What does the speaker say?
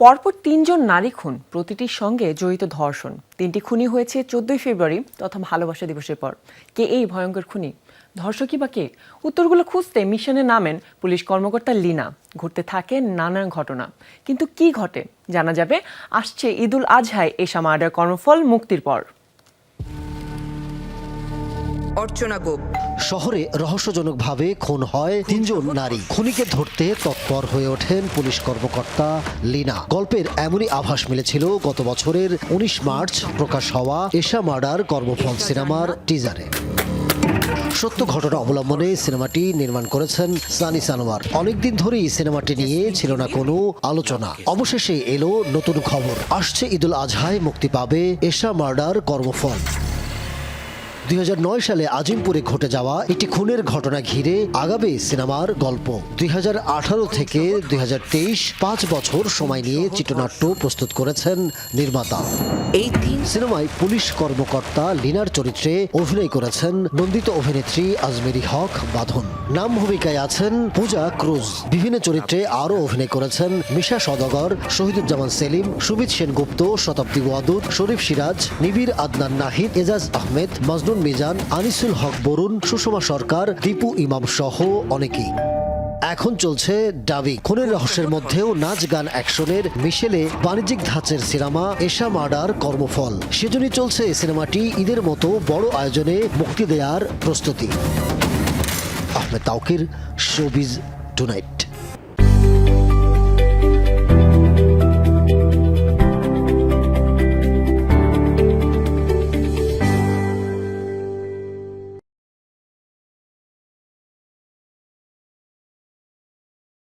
পরপর তিনজন নারী খুন, প্রতিটির সঙ্গে জড়িত ধর্ষণ। তিনটি খুনি হয়েছে চোদ্দই ফেব্রুয়ারি তথা ভালোবাসা দিবসের পর। কে এই ভয়ঙ্কর খুনি? ধর্ষকই বা কে? উত্তরগুলো খুঁজতে মিশনে নামেন পুলিশ কর্মকর্তা লিনা। ঘুরতে থাকে নানান ঘটনা। কিন্তু কি ঘটে? জানা যাবে, আসছে ঈদুল আজহায় এশা মার্ডার কর্মফল মুক্তির পর। অর্চনা গোপ। শহরে রহস্যজনকভাবে খুন হয় তিনজন নারী। খুনিকে ধরতে তৎপর হয়ে ওঠেন পুলিশ কর্মকর্তা লিনা। গল্পের এমনই আভাস মিলেছিল গত বছরের উনিশ মার্চ প্রকাশ হওয়া এশা মার্ডার কর্মফল সিনেমার টিজারে। সত্য ঘটনা অবলম্বনে সিনেমাটি নির্মাণ করেছেন সানি সানোয়ার। অনেকদিন ধরেই সিনেমাটি নিয়ে ছিল না কোনো আলোচনা। অবশেষে এলো নতুন খবর। আসছে ঈদুল আজহায় মুক্তি পাবে এশা মার্ডার কর্মফল। দুই হাজার নয় সালে আজিমপুরে ঘটে যাওয়া একটি খুনের ঘটনা ঘিরে আগাবে সিনেমার গল্প। দুই হাজার আঠারো থেকে দুই পাঁচ বছর সময় নিয়ে চিত্রনাট্য প্রস্তুত করেছেন নির্মাতা। এই তিন সিনেমায় পুলিশ কর্মকর্তা লিনার চরিত্রে অভিনয় করেছেন নন্দিত অভিনেত্রী আজমেরি হক বাঁধন। নাম ভূমিকায় আছেন পূজা ক্রুজ। বিভিন্ন চরিত্রে আরও অভিনয় করেছেন মিশা সদাগর, শহীদুজ্জামান সেলিম, সুমিত সেনগুপ্ত, শতাব্দী ওয়াদুদ শরীফ সিরাজ নিবির আদনান নাহিদ, এজাজ আহমেদ মজনুন মিজান, আনিসুল হক বরুণ, সুষমা সরকার, দীপু ইমাম সহ অনেকেই। এখন চলছে ডাবি। খুনের রহস্যের মধ্যেও নাচ গান অ্যাকশনের মিশেলে বাণিজ্যিক ধাঁচের সিনেমা এশা মার্ডার কর্মফল। সেজন্যই চলছে এই সিনেমাটি ঈদের মতো বড় আয়োজনে মুক্তি দেওয়ার প্রস্তুতি। Ahmed Tawkir, showbiz tonight.